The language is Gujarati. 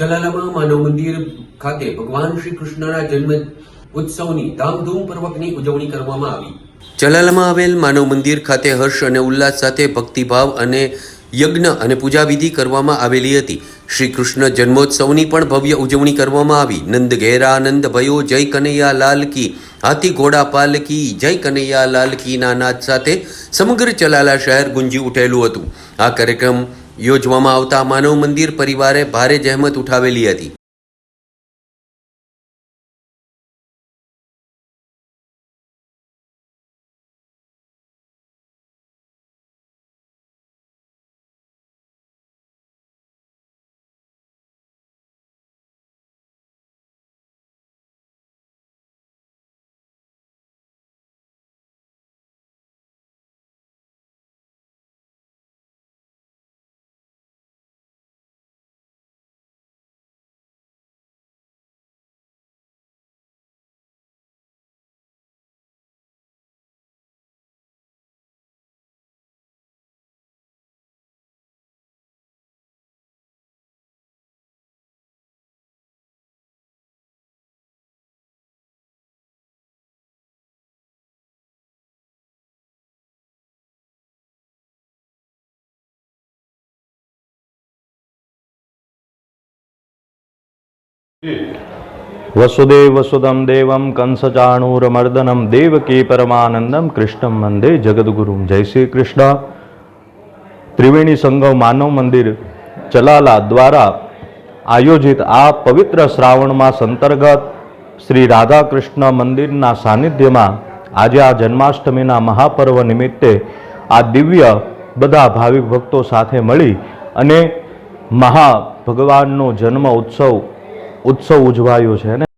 ચલાલામાં માનવ મંદિર ખાતે ભગવાન શ્રી કૃષ્ણના જન્મ ઉત્સવની ધામધૂમપૂર્વકની ઉજવણી કરવામાં આવી. ચલાલામાં આવેલ માનવ મંદિર ખાતે હર્ષ અને ઉલ્લાસ સાથે ભક્તિભાવ અને યજ્ઞ અને પૂજાવિધિ કરવામાં આવેલી હતી. શ્રી કૃષ્ણ જન્મોત્સવની પણ ભવ્ય ઉજવણી કરવામાં આવી. નંદ ઘેરા નંદ ભયો, જય કનૈયા લાલ કી, હાથી ઘોડા પાલકી જય કનૈયા લાલ કીના નાદ સાથે સમગ્ર ચલાલા શહેર ગુંજી ઉઠેલું હતું. આ કાર્યક્રમ યોજવામાં આવતા માનવ મંદિર પરિવારે ભારે જહેમત ઉઠાવેલી હતી. વસુદેવ વસુદમ દેવમ કંસચાણૂરમર્દનમ દેવકી પરમાનંદમ કૃષ્ણમ વંદે જગદગુરુમ જય શ્રી કૃષ્ણ ત્રિવેણી સંગમ માનવ મંદિર ચલાલા દ્વારા આયોજિત આ પવિત્ર શ્રાવણ માસ અંતર્ગત શ્રી રાધાકૃષ્ણ મંદિરના સાનિધ્યમાં આજે આ જન્માષ્ટમીના મહાપર્વ નિમિત્તે આ દિવ્ય બધા ભાવિક ભક્તો સાથે મળી અને મહા ભગવાનનો જન્મ ઉત્સવ ઉત્સવ ઉજવાયો છે અને